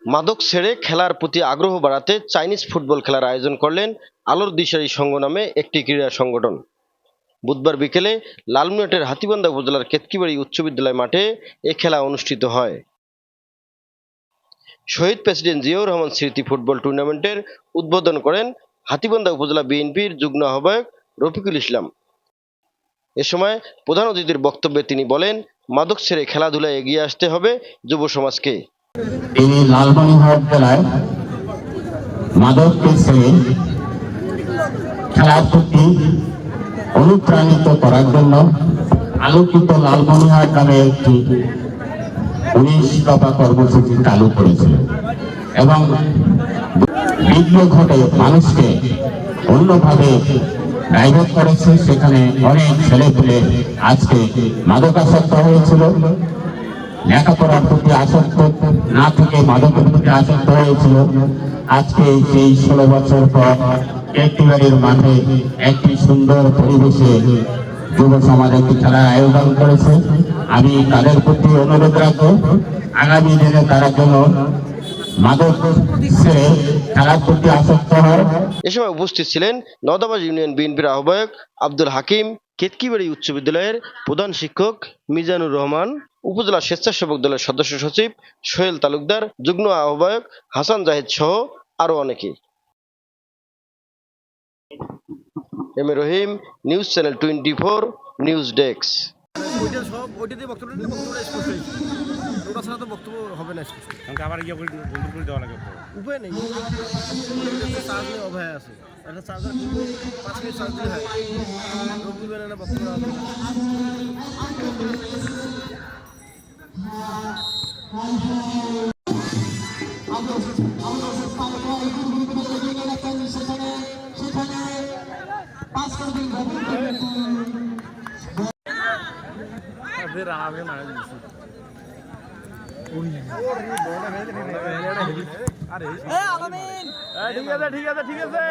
মাদক ছেড়ে খেলার প্রতি আগ্রহ বাড়াতে চাইনিজ ফুটবল খেলার আয়োজন করলেন আলোর দিশারি সংঘ নামে একটি ক্রীড়া সংগঠন। বুধবার বিকেলে লালমিয়াটের হাতিবান্ধা উপজেলার কেতকিবাড়ি উচ্চ বিদ্যালয় মাঠে এ খেলা অনুষ্ঠিত হয়। শহীদ প্রেসিডেন্ট জিয়াউর রহমান স্মৃতি ফুটবল টুর্নামেন্টের উদ্বোধন করেন হাতিবান্ধা উপজেলা বিএনপির যুগ্ম আহ্বায়ক রফিকুল ইসলাম। এ সময় প্রধান অতিথির বক্তব্যে তিনি বলেন, মাদক ছেড়ে খেলাধুলায় এগিয়ে আসতে হবে যুব সমাজকে। তিনি লালমনিরহাট জেলায় মাদককে ছেড়ে খেলার প্রতি অনুপ্রাণিত করার জন্য আলোকিত লালমনিরহাট নামে একটি উনিশ দফা কর্মসূচি চালু করেছিলেন এবং বিঘ্ন ঘটে মানুষকে অন্যভাবে ডাইভার্ট করেছে। সেখানে অনেক ছেলে পেলে আজকে মাদকাসক্ত হয়েছিল। লেখাপড়ার প্রতি আসক্ত না থেকে মাদকের প্রতি আসক্ত হয়েছিল। আজকে সেই ষোলো বছর পর একটি বাড়ির মাঠে একটি সুন্দর পরিবেশে যুব সমাজ একটি খেলার আয়োজন করেছে। আমি তাদের প্রতি অনুরোধ রাখব, আগামী দিনে তারা যেন এ সময় উপস্থিত ছিলেন নদাবাজ ইউনিয়ন বিএনপির আহ্বায়ক আব্দুল হাকিম, কেতকিবাড়ি উচ্চ বিদ্যালয়ের প্রধান শিক্ষক মিজানুর রহমান। উপজেলা স্বেচ্ছাসেবক দলের সদস্য সচিব সোহেল তালুকদার যুগ্ম আহ্বায়ক হাসান জাহিদ সহ আরও অনেকে। M A Rahim news channel twenty four news desk. ওইটা সব ওইটাতে বক্তব্য নিলে বক্তব্যটা স্পষ্ট হয়েছে ওটা ছাড়া তো বক্তব্য হবে না আবার ইয়ে করে বন্ধ করে দেওয়া লাগে। উপায় নেই। চার্জ নিয়ে অভয় আছে। একটা চার্জার পাঁচ মিনিট চার্জ দিলে হয়। রবি বেলা বক্তব্য হবে ঠিক আছে ঠিক আছে ঠিক আছে